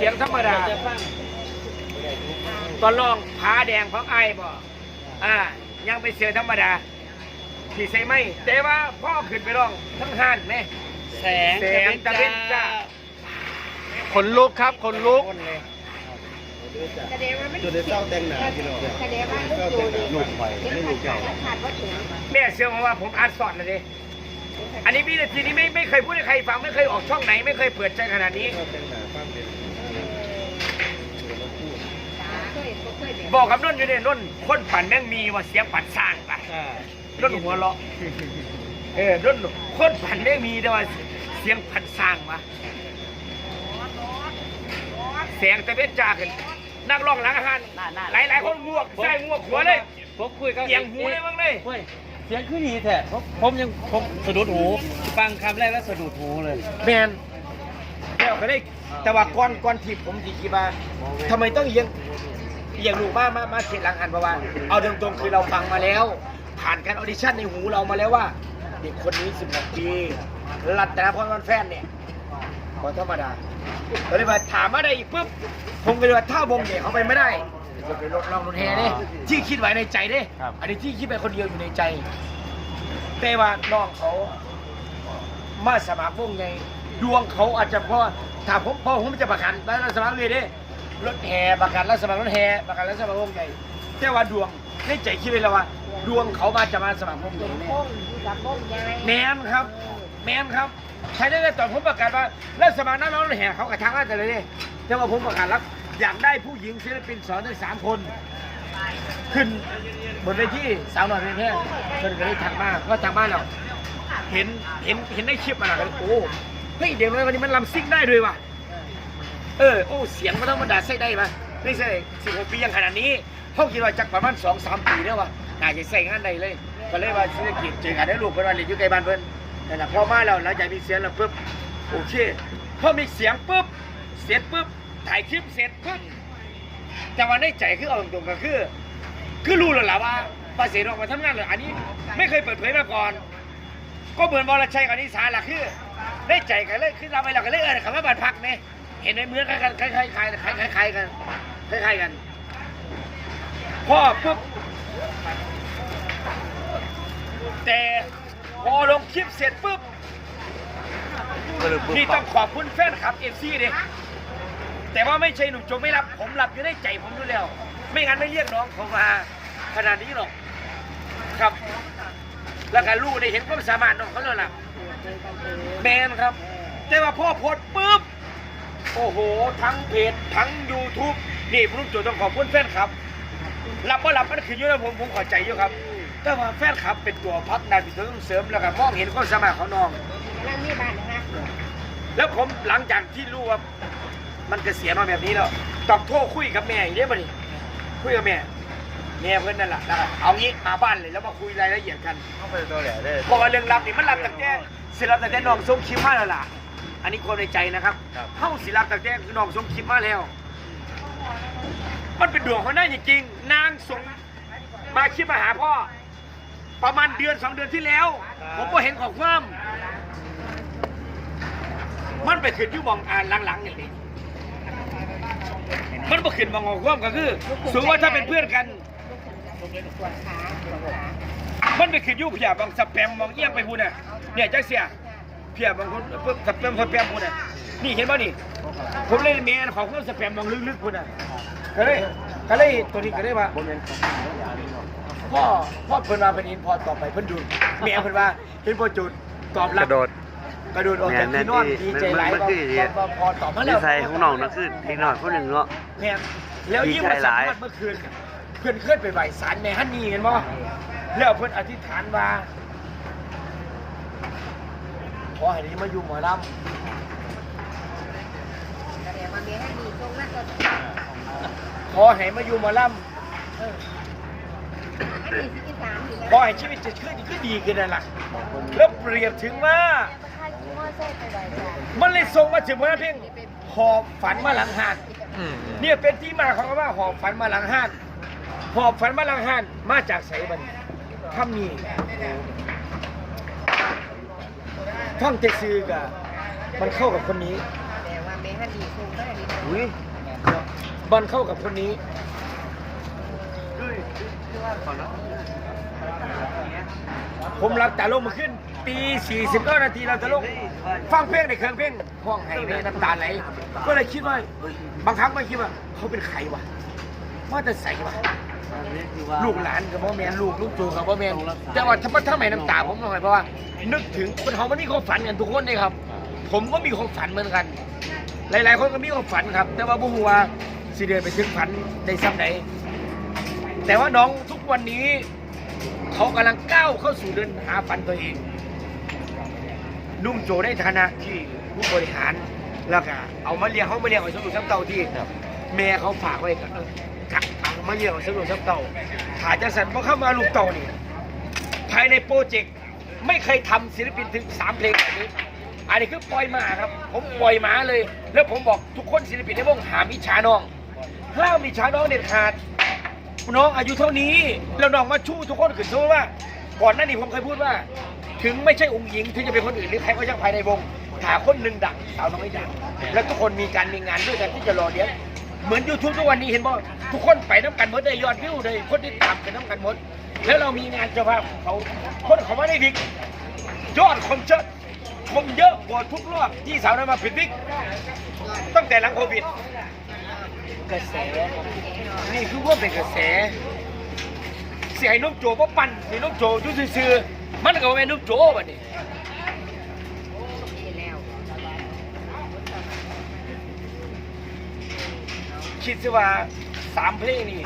สียงธรรมดาจะฟังตอนร้องผาแดงของไอ้ายบ่อ่า ยังเป็นเสียงธรรมดาที่ใส่ไม่แต่ว่าพ่อขึ้นไปร้องทั้งห้านไหมแสงแสงตะเวนจ้าขนลุกครับขนลุกคนเลยแสดงว่ามันจุดได้เศร้าแต่งหนาพี่น้องแสดงว่าลูกอยู่ลูกไปเด็กไม่ลูกขาเก่าดขาดว่าถึงแม่เชื่อมาว่าผมอ่านสอนนะดิอันนี้พี่นาทีนี้ไม่ไม่เคยพูดให้ใครฟังไม่เคยออกช่องไหน ไม่เคยเปิดใจขนาดนี้ เศร้าแต่งหนาฟังเป็น เคยเคยเด็ก บอกกับนุ่นอยู่เนี่ยนุ่นคนปั่นแม่งมีว่าเสียงปั่นสร้างปะอ่านุ่นหัวเราะเออนุ่นคนปั่นแม่งมีแต่ว่าเสียงปั่นสร้างปะเสียงตะเวนจ้าขึ้นนักร้องหลังอาหารน่าน่าหลายหลายๆคนงวกใช่งวกหัวเลยผมคุยกับเสียงหูเลยมั้งเลยเฮ้ยเสียงขึ้นดีแท้ผมผมยังผมสะดุดหูฟังคำแรกแล้วสะดุดหูเลยแมนแล้วก็ได้แต่ว่าก่อนก่อนที่ผมสิคิดว่าทำไมต้องเอียงเอียงลูกมามามาเขียนหลังหันเพราะว่า เอาตรงๆคือเราฟังมาแล้ว ผ่านการออดิชั่นในหูเรามาแล้วว่า เด็กคนนี้16ปีรัตนพรวันแฟนเนี่ยพอธรรมดาก็เลยว่าถามมาได้อีกปุ๊บผมก็เลยว่าถ้าวงเนี่ยเขาไปไม่ได้จะไปลดลองรถแห่เนี่ยที่คิดไว้ในใจเด้ครับ อันนี้ที่คิดไปคนเดียวอยู่ในใจ แต่ว่าน้องเขามาสมัครวงไงดวงเขาอาจจะเพราะถ้าผมพ่อผมจะประกันแล้วสมัครเลยเด้ รถแห่ประกันแล้วสมัครรถแห่ประกันแล้วสมัครวงไงแต่ว่าดวงในใจคิดเลยแล้วว่า ดวงเขามาจะมาสมัครวงไงบ้งอยู่แมนครับ แมนครับใช้ได้เลยตอนผมประกาศว่าแล้วสมัครนักร้องรถแห่เขากระทักมาแต่เลยเด้แต่ว่าผมประกาศรับอยากได้ผู้หญิงศิลปินสอนถึงสามคน ขึ้นบนเวทีสาวหน่อยเพลงแพร่เพิ่นก็ได้ทักมาก็ทักมาแล้วเห็นเห็นเห็นในคลิปมาแล้วโอ้เฮ้ยเดี๋ยววันนี้มันลำซิ่งได้ด้วยว่ะ เออโอ้เสียงมันธรรมดาใส่ได้ปะไม่ใช่สิบหกปียังขนาดนี้เขาคิดว่าจักประมาณสองสามปีแล้วว่ะน่าจะใส่งานได้เลย ก็เลยว่าธุรกิจเจอกันได้ลูกเพิ่นว่าเรียนอยู่ใกล้บ้านเพิ่นนั่นแหละพอมาแล้วหลังจากมีเสียงแล้วปุ๊บโอเคพอมีเสียงปุ๊บเสร็จปุ๊บถ่ายคลิปเสร็จปุ๊บแต่ว่าในใจคือเอาตรงๆก็คือ คือรู้แล้วล่ะว่าภาษีออกมาทำงานเลยอันนี้ไม่เคยเปิดเผยมาก่อน ก็เหมือนบอลชัยกับนิสาล่ะคือได้ใจกันเลยคือเราไปเรากันเลยเออคำว่าบ้านพักเนี่ย เห็นไหมเหมือนคล้ายกันคล้ายๆคล้ายๆคล้ายๆคล้ายๆกันคล้ายๆกันพ่อปุ๊บแต่พอลงคลิปเสร็จปุ๊บนี่ต้องขอบคุณแฟนคลับเอฟซีเลยแต่ว่าไม่ใช่หนุ่มโจไม่รับผมรับอยู่ในใจผมอยู่แล้ว ไม่งั้นไม่เรียกน้องเขามาขนาดนี้หรอก ครับ แล้วก็ลูกได้เห็นความสามารถน้องเขาแล้วล่ะแมนครับ แต่ว่าพ่อโพสต์ปุ๊บ โอ้โห ทั้งเพจทั้ง YouTube นี่ผมจุดต้องขอบคุณแฟนครับรับว่ารับมันคืออยู่แล้วผมผมเขอใจอยู่ครับ แต่ว่าแฟนคลับเป็นตัวพัฒนาเป็นตัวเสริมแล้วก็มองเห็นความสามารถของน้อง นั่นนี่บ้านนะฮะแล้วผมหลังจากที่รู้ว่ามันเกษียณมาแบบนี้แล้วต้องโทรคุยกับแม่อีกเด้บ่ดิคุยกับแม่แม่เพื่อนนั่นแหละแล้วก็เอางี้มาบ้านเลยแล้วมาคุยรายละเอียดกัน เข้าไปตัวแหล่ได้บอกว่าเรื่องลับนี่มันลับตั้งแต่ศิลปตั้งแต่น้องส่งคลิปมาแล้วล่ะ อันนี้ความในใจนะครับเข้าศิลปตั้งแต่น้องส่งคลิปมาแล้ว มันเป็นดวงของนายจริงๆนางส่งมาคลิปมาหาพ่อ ประมาณเดือนสองเดือนที่แล้วผมก็เห็นของความ มันไปขึ้นอยุ่หมองอ่านหลังๆอย่างนี้มันไปขึ้นหมองของความก็คือสมมติว่าถ้าเป็นเพื่อนกันปวดขาปวดขามันไปขึ้นอยุ่เพียบางสแปมมองเอี้ยงไปพูนน่ะเนี่ยจักเสีย เพียบางคนปุ๊บสแปมสแปมพูนน่ะนี่เห็นป่ะนี่ผมเล่นแมนของเครื่องสแปมมองลึกๆพูนน่ะก็เลยก็เลยตัวนี้ก็เลยว่าพ่อพ่อเพิ่นมาเป็นอินพอต่อไปเพิ่นดูแม่เพิ่นว่าเห็นพ่อจุดตอบรับกระโดดกระโดดออกจากที่นอนดีใจหลายมันคืออย่างเงี้ยพอพอตอบมาแล้นิวสัยของน้องนั่นคือเด็กน้อยคนหนึ่งเนาะแม่แล้วยิ่งมาดีใจหสัมลายภาษณ์เมื่อคืนน่ะเพื่อนเคลื่อนไปไหวสารแม่ฮันนี่เห็นบ่แล้วเพื่อนอธิษฐานว่า ขอให้ได้มาอยู่หมอลแสดงว่าเมียให้ดีตรงนั้นก็ำขอให้มาอยู่หมอลอันนี้สิบสามอยู่ำนะขอให้ชีวิตจะขึ้นขึ้นดีขึ้นนั่นแหละแล้วเปรียบถึงว่าถ้าคิดว่าใช่ไปได้จ้ะมันเลยส่งมาถึงวันนั้นเพียงหอบฝันมาหลังหานอืมเนี่ยเป็นที่มาของคำว่าหอบฝันมาหลังห้านหอบฝันมาหลังห้านมาจากไสบันคำนี้ ท่องเจซือกับมันเข้ากับคนนี้แต่ว่าแม่ให้ดีส่งได้ดีอุ้ยบอลเข้ากับคนนี้ผมรับตาลงมาขึ้นตี49นาทีเราจะลงฟังเพลงในเครื่องเพลงห้องไห้ในน้ำตาไหลก็เลยคิดว่าเฮ้ยบางครั้งก็คิดว่าเขาเป็นใครวะว่าจะใส่วะ ลูกหลานกับพ่อแม่ลูกลูกจูกับพ่อแม่แต่ว่าถ้าถ้าไม่น้ำตาผมหน่อยเพราะว่า นึกถึงคนเขามันมีความฝันกันทุกคนเลยครับ ผมก็มีความฝันเหมือนกัน หลาย ๆ คนก็มีความฝันครับ แต่ว่าบุหัวาสิเดินไปถึงฝันได้ซ้ำไหนแต่ว่าน้องทุกวันนี้เขากำลังก้าวเข้าสู่เดินหาฝันตัวเองนุ่มโจในฐานะที่ผู้บริหารแล้วก็เอามาเลี้ยงเขามาเลี้ยงเอาสมุนซ้ำเต่าที่แม่เขาฝากไว้กับกับเอา มาเลี้ยงเอาสมุนซ้ำเต่าถ้าจะสั่นเพราะเข้ามาลูกเต่านี่ภายในโปรเจกต์ไม่เคยทำศิลปินถึงสามเพลงแบบนี้อันนี้คือปล่อยมาครับ ผมปล่อยมาเลย แล้วผมบอกทุกคนศิลปินในวงหามอิจฉาน้องห้ามอิจฉาน้องเด็ดขาดน้องอายุเท่านี้แล้วน้องมาชู้ทุกคนขึ้นสู้ว่า ก่อนหน้านี้ผมเคยพูดว่า ถึงไม่ใช่องค์หญิงถึงจะเป็นคนอื่นหรือใครก็ช่างภายในวงหาคนหนึ่งดังสาวน้อยดังแล้วทุกคนมีการมีงานด้วยกันที่จะรอเลี้ยง เหมือนยูทูบทุกวันนี้เห็นบ่ทุกคนไปน้ำกันหมดได้ยอดวิวเลยคนที่ตามกันน้ำกันหมด แล้วเรามีงานเจ้าภาพเขาคนเขาไม่ได้วิกยอดคนเชิดชมเยอะกว่าทุกรอบที่สาวน้อยมาผิดวิกตั้งแต่หลังโควิดกระแสนี่คือว่าเป็นกระแสเสียไอ้นกโจก็ปั่นเสียนกโจอยุ่ซื่อๆมันก็บ่แม่นนกโจบัดนี้ ดีแล้ว คิดซะว่าสามเพลงนี่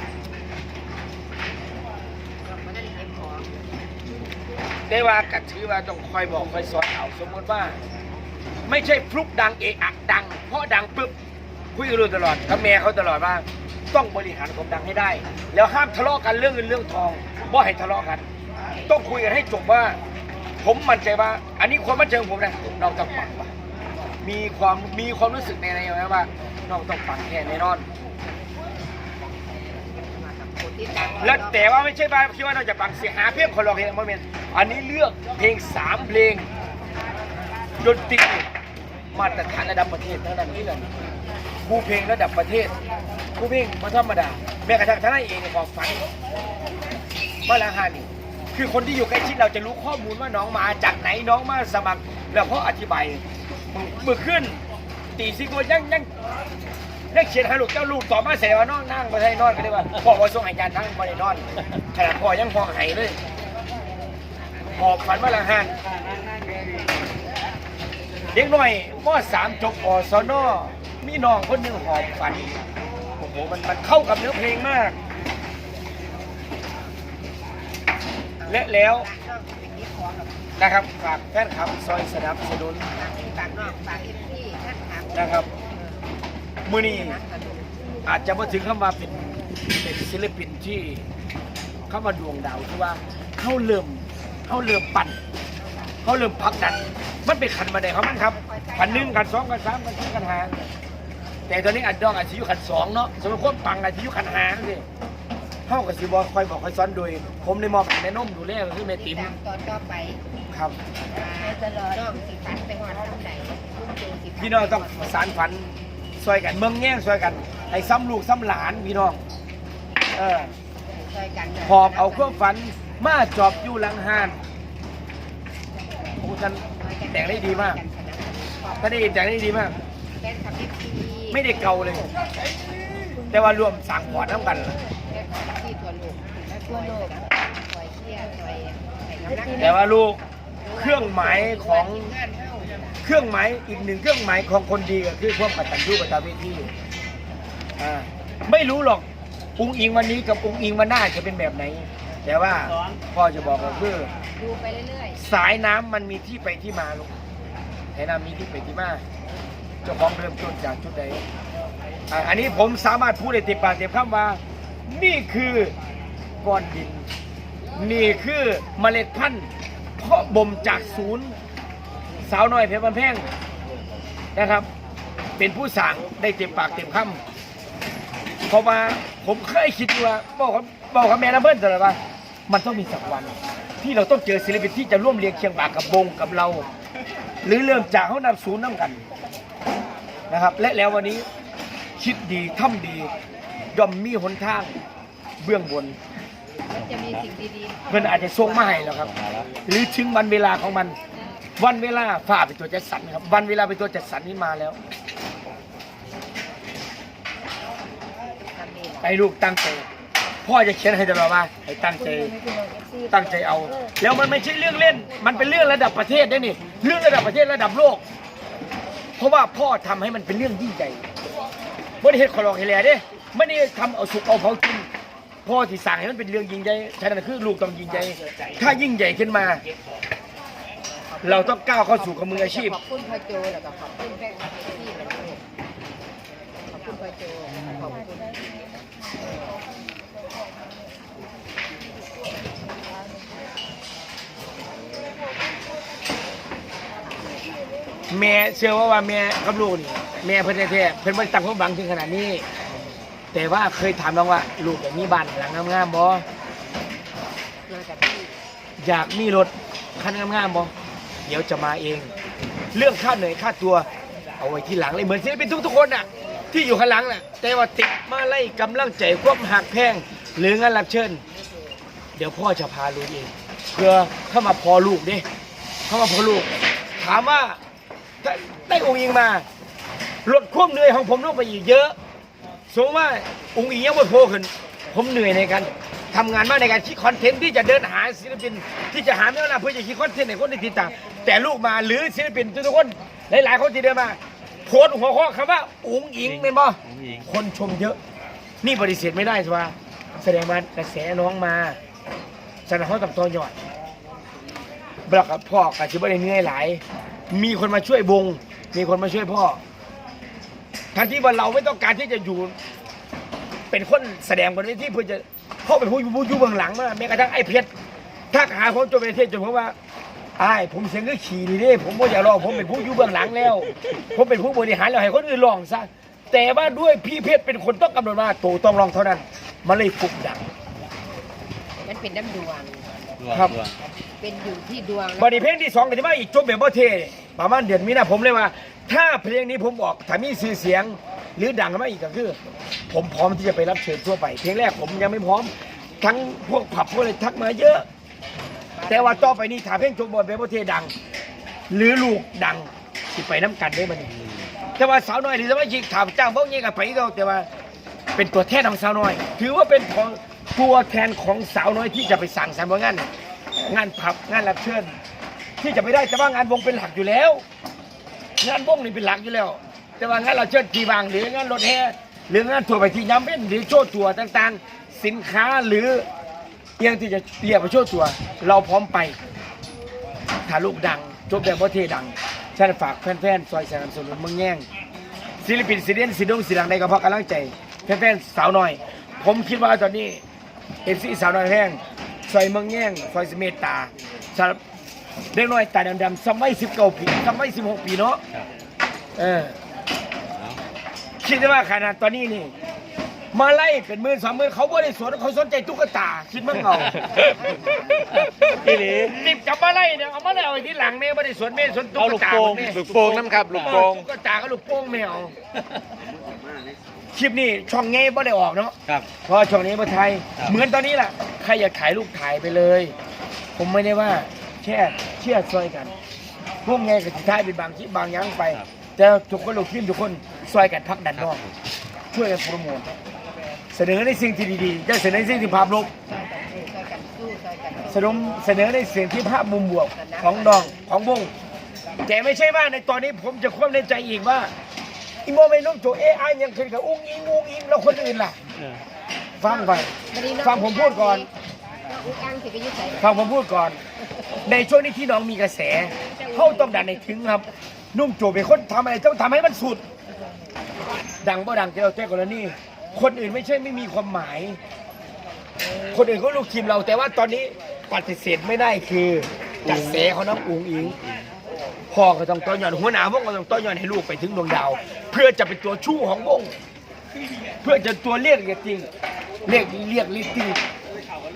ได้ว่ากัดถือว่าต้องคอยบอกคอยสอนเอาสมมติว่า ไม่ใช่ฟลุกดังเอะอะดัง เพราะดังปุ๊บคุยกันรู้ตลอดกับแม่เขาตลอดว่า ต้องบริหารความดังให้ได้ แล้วห้ามทะเลาะกันเรื่องเงินเรื่องทองว่าให้ทะเลาะกัน ต้องคุยกันให้จบว่า ผมมั่นใจว่า อันนี้ความมั่นใจของผมนะน้องต้องปังว่ะ มีความมีความรู้สึกในในนะว่าน้องต้องปังแค่แน่นอน แล้วแต่ว่าไม่ใช่ว่าคิดว่าเราจะปังเสียหาเพลงคนร้องเพลงโมเมนต์อันนี้เลือกเพลงสามเพลงดนตรีมาตรฐานระดับประเทศทั้งนั้นนี่เลยครูเพลงระดับประเทศครูเพลงมาธรรมดาแม้กระทั่งท่านเองเนี่ยบอกฝันว่าละฮานี่คือคนที่อยู่ใกล้ชิดเราจะรู้ข้อมูลว่าน้องมาจากไหนน้องมาสมัคร แล้วเขาอธิบาย มือขึ้น ตีซิกว่ายังยังได้เขียนให้ลูกเจ้าลูกต่อมาเสียว่านอนนั่งมาใช่นอนก็ได้ว่าพ่อว่าส่งให้การนั่งมาได้นอนขนาดพ่อยังพอหายเลยหอบฝันว่าละหันเด็กหน่อยมสามจบอสนมีน้องคนหนึ่งหอบฝันโอ้โหมันมันเข้ากับเนื้อเพลงมาก และแล้ว นะครับฝากแฟนคลับซอยสนับสนุนฝากน้องฝากเอฟซีท่านถามนะครับ มือนี้อาจจะมาถึงเข้ามาเป็นเป็นศิลปินที่เข้ามาดวงดาวที่ว่าเขาเริ่มเขาเริ่มปั่นเขาเริ่มผลักดัน มันเป็นขันมาได้เขามันครับขันหนึ่งขันสองขันสามขันสี่ขันห้าแต่ตอนนี้อัดดองอาจจะยุขันสองเนาะสมมติคนปังอาจจะยุขันห้าสิเข้ากับสิบอคอยบอกคอยสอนโดย ผมในมอบให้แม่นมดูแลก็คือแม่ติ๋มตามตอนต่อไป ครับจะรอน้องสิฝันไปหอดทางไหนลุงโจสิฝัพี่น้องต้องประสานฝันช่วยกันเมืองแง่งช่วยกันให้ซ้ำลูกซ้ำหลานพี่น้องเออช่วยกันหอบเอาเครื่องฝันมาจอบอยู่หลังหานโอ้ท่านแต่งได้ดีมากท่านได้แต่งได้ดีมาก แฟนคลับเอฟซีไม่ได้เกาเลย แต่ว่ารวมสั่งพอร์ตน้ำกันแฟนคลับที่ทั่วโลกและทั่วโลกคอยเชียร์คอยให้กำลังใจ แต่ว่าลูก เครื่องหมายของงานเฮ้าเครื่องหมายอีกหนึ่งเครื่องหมายของคนดีก็คือความกตัญญูกตเวทีอ่าไม่รู้หรอกองค์อิงวันนี้กับองค์อิงวันหน้าจะเป็นแบบไหน แต่ว่าพ่อจะบอกก็คือดูไปเรื่อยสายน้ำมันมีที่ไปที่มาลูกสายน้ำมีที่ไปที่มาเจ้าของเริ่มต้นจากจุดใดอ่าอันนี้ผมสามารถพูดได้เต็มปากเต็มคำว่า นี่คือก้อนดิน นี่คือเมล็ดพันธุ์ เพาะบ่มจากศูนย์ สาวน้อยเพชรบันแพงนะครับ เป็นผู้สั่งได้เต็มปากเต็มคำเพราะว่าผมเคยคิดว่าบอกกับบอกกับแม่น้ำเบิ้ลตลอดว่า มันต้องมีสักวัน ที่เราต้องเจอศิลปินที่จะร่วมเรียงเคียงบ่ากับบงกับเรา หรือเริ่มจากเขานำศูนย์น้ำกันนะครับ และแล้ววันนี้คิดดีทำดีย่อมมีหนทางเบื้องบน มันจะมีสิ่งดีเพื่อนอาจจะส่งมาให้แล้วครับ หรือถึงวันเวลาของมัน วันเวลาฝ่าเป็นตัวจัดสรรครับ วันเวลาเป็นตัวจัดสรรนี้มาแล้วๆทำนี่แหละให้ลูกตั้งใจ พ่อจะเขียนให้ตลอดว่าให้ตั้งใจ ตั้งใจเอา แล้วมันไม่ใช่เรื่องเล่น มันเป็นเรื่องระดับประเทศด้วยนี่ เรื่องระดับประเทศระดับโลก เพราะว่าพ่อทำให้มันเป็นเรื่องยิ่งใหญ่ไม่ได้เฮ็ดขอลองให้แลเด้ไม่ได้ทำเอาสุกเอาเผากิน พ่อที่สั่งให้มันเป็นเรื่องยิ่งใหญ่ฉะนั้นคือลูกต้องยิ่งใหญ่ถ้ายิ่งใหญ่ขึ้นมา เราต้องก้าวเข้าสู่กับมืออาชีพ ขอบคุณพ่อโจแล้วก็ขอบคุณแม่ที่แล้วลูกขอบคุณพ่อโจขอบคุณแม่เชื่อว่าว่าแม่กับลูกนี่แม่เพิ่นแท้ๆเพิ่นบ่ได้ตั้งความหวังถึงขนาดนี้ แต่ว่าเคยถามน้องว่าลูกอยากมีบ้านหลังงามๆบ่เกิดจากอยากมีรถคันงามๆบ่เดี๋ยวจะมาเอง เรื่องค่าเหนื่อยค่าตัว เอาไว้ที่หลังเลยเหมือนศิลปินทุกๆคนน่ะ ที่อยู่ข้างหลังน่ะ แต่ว่าติดมาไล่กำลังใจความหักแพง หรืองานรับเชิญ เดี๋ยวพ่อจะพาลูกเองเพื่อเข้ามาพอลูกเด้เข้ามาพอลูก ถามว่าได้องค์อิงมาลดความเหนื่อยของผมลงไปอีกเยอะ สมมติว่าองค์อิงยังไม่โผล่ขึ้น ผมเหนื่อยในการทำงานมากในการคิดคอนเทนต์ที่จะเดินหาศิลปิน ที่จะหาไม่ว่าเพื่อจะคิดคอนเทนต์ให้คนได้ติดตามแต่ลูกมาหรือศิลปินทุกๆคนหลายๆคนที่เดินมาโพสต์หัวข้อคำว่าองค์อิงเป็นบ่ผมหญิงคนชมเยอะ นี่ปฏิเสธไม่ได้สิว่าแสดงว่ากระแสน้องมาฉะนั้นเขาต้องตัวยอดบลักกับพ่อกับชิบะได้เหนื่อยหลาย มีคนมาช่วยวง มีคนมาช่วยพ่อ ทั้งที่ว่าเราไม่ต้องการที่จะอยู่ เป็นคนแสดงบนเวทีเพื่อจะเข้าเป็นผู้ผู้อยู่เบื้องหลังมาแม้กระทั่งไอ้เพชรถ้าหาคนจนประเทศจนผมว่าไอ้ายผมเสียงก็ขี่ดีเด้ผมไม่อยากลองผมเป็นผู้อยู่เบื้องหลังแล้ว ผมเป็นผู้บริหารแล้วให้คนอื่นลองซะแต่ว่าด้วยพี่เพชรเป็นคนต้องกำหนดว่าโตต้องลองเท่านั้นมันเลยฟุกดัง มันเป็นน้ำดวงดวงครับดวงเป็นอยู่ที่ดวงบอดี้เพลงที่สองก็จะมาอีกจบแบบบ่เทประมาณเดือนมีนาผมเลยว่า ถ้าเพลงนี้ผมบอกถ้ามีชื่อเสียงหรือดังมาอีกก็คือ ผมพร้อมที่จะไปรับเชิญทั่วไป เพลงแรกผมยังไม่พร้อม ทั้งพวกผับพวกอะไรทักมาเยอะ แต่ว่าต่อไปนี้ถ้าเพลงจบแบบบ่เทดัง หรือลูกดังสิไปน้ำกันได้บันแต่ว่าสาวน้อยหรือสมัยชิกถามจ้างพวกนี้กับไปก็แต่ว่าเป็นตัวแทนของสาวน้อย ถือว่าเป็นของตัวแทนของสาวน้อยที่จะไปสั่งสรรค์งาน งานผับงานรับเชิญ ที่จะไปได้แต่ว่างานวงเป็นหลักอยู่แล้ว งานวงนี่เป็นหลักอยู่แล้ว แต่ว่างานเราเชิญทีบางหรืองานรถแห่หรืองานทัวไปที่ย้ำเป็นหรือโชว์ตัวต่างๆ สินค้าหรือเอียงที่จะเรียกไปโชว์ตัวเราพร้อมไปถ้าลูกดังจบแบบว่าเทดังฉันฝากแฟนๆซอยสนับสนุนเมืองแย่งศิลปินศิลปินศิลดงศิลังในกระเพาะกำลังใจแฟนๆสาวน้อย ผมคิดว่าตอนนี้เอฟซีสาวน้อยแห้งซอยเมืองแย่งซอยสเมตตาสำหรับ เด็กน้อยตาดำๆสมัยสิบเก้าปีสมัยสิบหกปีเนาะครับ เออเอาคิดว่าขนาดตอนนี้นี่ มาไล่เป็นหมื่นสองหมื่นเขาบ่ได้สนเขาสนใจตุ๊กตาคิดมั่งเอาอีหลี ติบจับมาไล่เนี่ยเอามาไล่เอาไว้ที่หลังเนี่ยไม่ได้สวนเมฆสวนตุ๊เอากลูกตาโป่งเนี่ยลูกโป่งน้ำครับลูกโป่งตุ๊กตากับลูกโป่งแมวคลิปนี้ช่องเงี้บ่ได้ออกเนาะ ครับ เพราะช่องนี้มาไทย ครับ เหมือนตอนนี้แหละใครอยากถ่ายรูปถ่ายไปเลย ผมไม่ได้ว่า แค่เชื่อซอยกัน พวกไงก็จะถ่ายเป็นบางคลิปบางอย่างไป แต่ทุกคนลูกทีมทุกคนซอยกันพักดันนอกช่วยกันโปรโมทเสนอในสิ่งที่ดีๆจะเสนอในสิ่งที่ภาพลบช่วยกันสู้ช่วยกันเสนอเสนอในสิ่งที่ภาพมุมบวกของดองของวงแต่ไม่ใช่ว่าในตอนนี้ผมจะควบในใจอีกว่าอีโมไม่ล้มโจเอไอยังเคยกับอุ้งอิงอุ้งอิงแล้วคนอื่นล่ะเออฟังไปฟังผมพูดก่อนอุ้งอังสิไปอยุ่ใส่ฟังผมพูดก่อน ในช่วงนี้ที่น้องมีกระแสเขาต้องดันในถึงครับ นุ่มโจเป็นคนทำอะไรต้องทำให้มันสุด ดังบ่ดังเจะเราแจ้งกรณีคนอื่นไม่ใช่ไม่มีความหมาย คนอื่นก็ลูกทีมเรา แต่ว่าตอนนี้ปฏิเสธไม่ได้คือกระแสของน้องอุ๋งอิงพ่อก็ต้องต้อนยอนหัวหน้าวงก็ต้องต้อนยอนให้ลูกไปถึงดวงดาว เพื่อจะเป็นตัวชู้ของวงเพื่อจะตัวเรียกเรียกจริงเรียกเรียกลิติง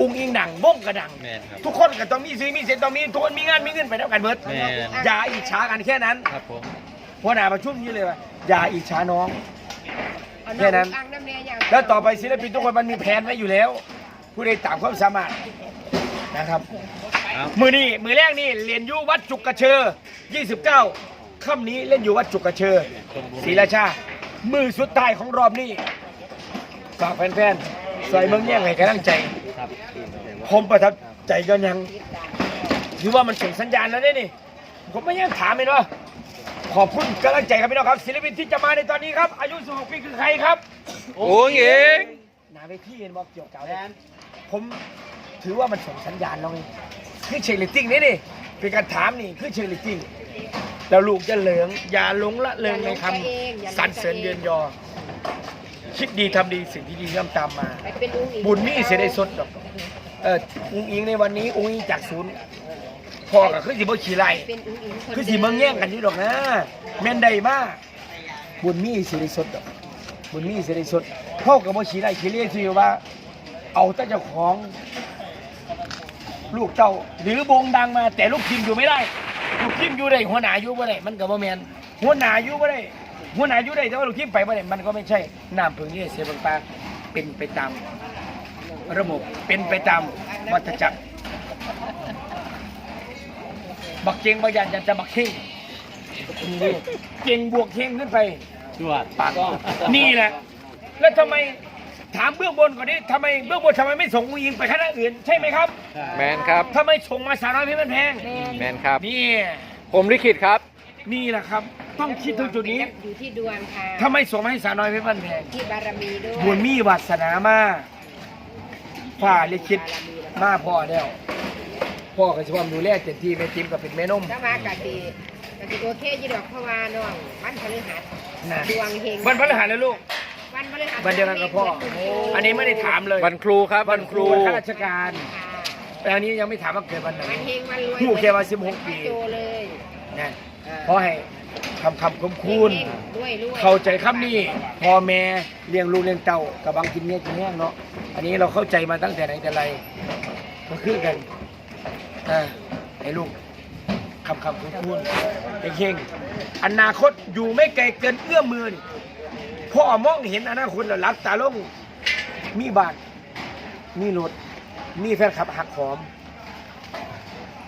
อุ๋งอิงดังวงก็ดัง แม่นครับ ทุกคนก็ต้องมีซื้อมีเสียต้องมีทุกคนมีงานมีเงินไปแล้วกันเบิดแม่น อย่าอิจฉากันแค่นั้นครับผม หัวหน้าประชุมนี่เลยว่าอย่าอิจฉาน้อง เอาแค่นั้นอังน้ำแน่อย่างแล้วต่อไปศิลปินทุกคนมันมีแผนไว้อยู่แล้ว ผู้ใดตามความสามารถนะครับ ครับ มือนี่มือแรกนี่เรียนอยู่วัดจุกกระเชอ 29ค่ำนี้เล่นอยู่วัดจุกกระเชอศรีราชา มือสุดท้ายของรอบนี้ฝากแฟนๆใส่เมืองแย่งให้กำลังใจ ครับผมประทับใจย้อนยังถือว่ามันส่งสัญญาณแล้วเนี่ยนี่ผมไม่ยังถามเลยว่าขอบคุณกำลังใจครับพี่น้องครับศิลปินที่จะมาในตอนนี้ครับ อายุ 16 ปีคือใครครับ โอ้ยเองหนาเวทีเห็นบอกเกี่ยวกับผมถือว่ามันส่งสัญญาณแล้วไงคือเชยร์ลิตติ้งนี่นี่เป็นการถามนี่คือเชยร์ลิตติ้งแล้วลูกจะเหลือง อย่าหลงละเลงในคำสรรเสริญเยือนยอ คิดดีทำดีสิ่งที่ดีย่อมตามมา ไปเป็นอุ้งอิงบุญนี่เสียได้สดดอกเอออุ้งอิงในวันนี้อุ้งอิงจากศูนย์พ่อกับคือสิบ่ขี่ไล่เป็นอุ้งอิงคนคือสิเมืองแย่งกันอยู่ดอกนะแม่นได้มากบุญมีเสียได้สดดอกบุญมีเสียได้สดพ่อกับบ่ขี่ไล่ขี่เลี้ยสิว่า เอาแต่เจ้าของ ลูกเจ้าหรือบงดังมา แต่ลูกทีมอยู่ไม่ได้ ลูกทีมอยู่ได้หัวหน้าอยู่บ่ได้มันก็บ่แม่นหัวหน้าอยู่บ่ได้ หัวหน้าอยู่ได้แต่ว่าลูกทีมไปบ่ได้มันก็ไม่ใช่น้ำพึ่งนี่เสียบางปางเป็นไปตามระบบเป็นไปตามวัฏจักรบักเจงบางอย่างจะบักเข่งนี่เจงบวกเข่งขึ้นไปจวดปากนี่แหละ แล้วทำไมถามเบื้องบนก่อนดิทำไมเบื้องบนทำไมไม่ส่งผู้หญิงไปคณะอื่น ใช่ไหมครับ แมนครับทำไมส่งมาสาวน้อยเพชรบ้านแพงแมนครับนี่ผมลิขิตครับ นี่แหละครับ ต้องคิดถึงจุดนี้ อยู่ที่ดวงค่ะทำไมส่งมาให้สาวน้อยเพชรบ้านแพงที่บารมีด้วยบุญมีวาสนามาฝ่าลิขิตมาพ่อแล้วพ่อก็จะความดูแลเต็มที่แม่ติมก็เป็นแม่นมถ้ามากะติกะติโอเคอยี่ดอกเพราะว่าน้องวันพฤหัสนะดวงเฮงวันพฤหัสนะลูกวันพฤหัสวันเดียวกันกับพ่อ อันนี้ไม่ได้ถามเลยวันครูครับวันครูวันข้าราชการค่ะแต่อันนี้ยังไม่ถามว่าเกิดวันไหนวันเฮงวันรวยผู้แค่ว่า16ปีโจเลยนะขอให้ คำคำคมคูณเฮงๆด้วยรวยเข้าใจคำนี้พ่อแม่เลี้ยงลูกเลี้ยงเต่ากับบางกินเนี้ยกินแห้งเนาะอันนี้เราเข้าใจมาตั้งแต่ไหนแต่ไรก็คือกันอ่าให้ลูกคำคำคมคูณเฮงๆอนาคตอยู่ไม่ไกลเกินเอื้อมมือนี่พ่อมองเห็นอนาคตแล้วรับตาลงมีบาทมีรถมีแฟนคลับหักหอม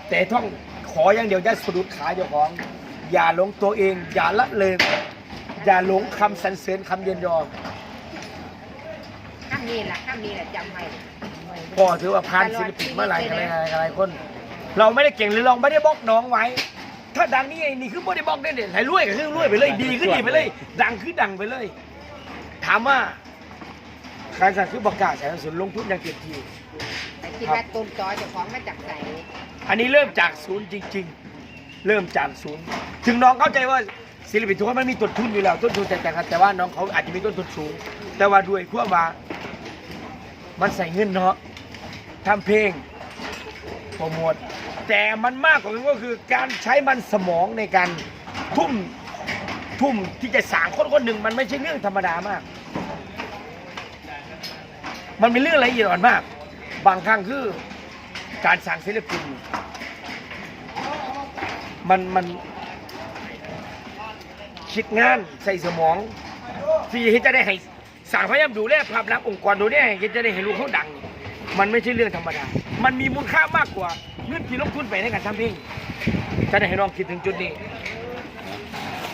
แต่ต้องขออย่างเดียวอย่าสะดุดขาเจ้าของ อย่าหลงตัวเอง อย่าละเลย อย่าหลงคำสรรเสริญคำเย็นยอข้ามนี้แหละข้ามนี้แหละจำไว้ก็ถือว่าผ่านศิลปินเมื่อไหร่กันอะไรอะไรคน เราไม่ได้เก่งหรือเราไม่ได้บล็อกน้องไว้ ถ้าดังนี่ไอ้นี่คือไม่ได้บล็อกได้เด่นให้รวยก็คือรวยไปเลยดีขึ้นดีไปเลย ดังคือดังไปเลย ถามว่าการสั่งคือประกาศสารสุนลงทุนอย่างเต็มที่แต่คิดว่าต้นตอเจ้าของมาจากไหนอันนี้เริ่มจากศูนย์จริง ๆ เริ่มจากศูนย์ ถึงน้องเข้าใจว่าศิลปินทุกคนมันมีต้นทุนอยู่แล้วต้นทุนแตกต่างกันแต่ว่าน้องเขาอาจจะมีต้นทุนสูง แต่ว่าด้วยขั้วว่ามันใส่เงินเนาะทำเพลงโปรโมทแต่มันมากกว่านั้นก็คือการใช้มันสมองในการทุ่มทุ่มที่จะสางคนคนหนึ่งมันไม่ใช่เรื่องธรรมดามาก มันเป็นเรื่องละเอียดอ่อนมาก บางครั้งคือการสั่งศิลปิน มันมันคิดงานใส่สมองที่จะได้ให้สั่งพยายามดูแลภาพลักษณ์องค์กรดูแลให้จะได้ให้ลูกเขาดัง มันไม่ใช่เรื่องธรรมดา มันมีมูลค่ามากกว่าเงินที่ลงทุนไปในการทำเพลงจะได้ให้น้องคิดถึงจุดนี้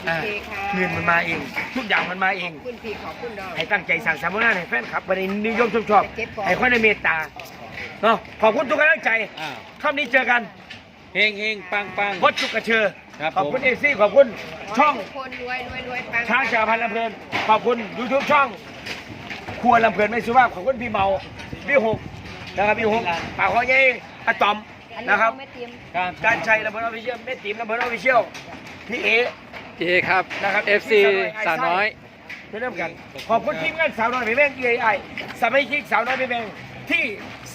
อ่าโอเคค่ะเงินมันมาเอง ทุกอย่างมันมาเองขอบคุณพี่ขอบคุณน้องให้ตั้งใจสั่งสามงานให้แฟนคลับไปในนิยมชมชอบให้คนในเมตตาเนาะขอบคุณทุกกำลังใจอ้าวค่ำนี้เจอกัน เฮงเฮงปังปังพดจุกกระเชอครับขอบคุณผม เอซี่ขอบคุณช่องขให้ทุกคนรวยรวยรวยปังช้างชาพันธุ์ลำเพลินขอบคุณยูทูบช่อง ครัวลำเพลินไม่สุภาพขอบคุณพี่เมาพี่หกนะครับพี่หกปากของยัยอะตอมอันนี้นะครับเราไม่เตรียม การการชัยลำเพลินออฟฟิเชียลแม่ติ๋มลำเพลินออฟฟิเชียลพี่เอ เจครับ นะครับ FC สาวน้อย ไปเริ่มกัน ขอบคุณทีมงานสาวน้อยเพแบงเอไอสมัยคิกสาวน้อยเพแบงที่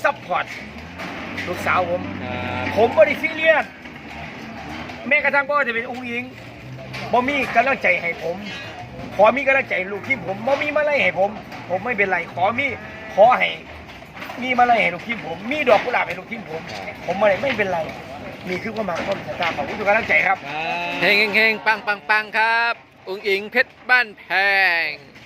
ซัพพอร์ตลูกสาวผม ผมบริซีเรียสแม้กระทั่งพ่อจะเป็นองค์หญิงบ่มีกำลังใจให้ผม ขอมีกำลังใจลูกที่ผมบ่มีมาไล่ให้ผม ผมไม่เป็นไรขอมีขอให้มีมาไลัยให้ลูกทีมผม มีดอกกุหลาบให้ลูกทีมผม ผมมาเลยไม่เป็นไรมีคือก็มาต้นสตาร์ขอบคุณทุกกำลังใจครับ เฮงเฮงเฮงปังปังปังครับ อุ้งอิงเพชรบ้านแพง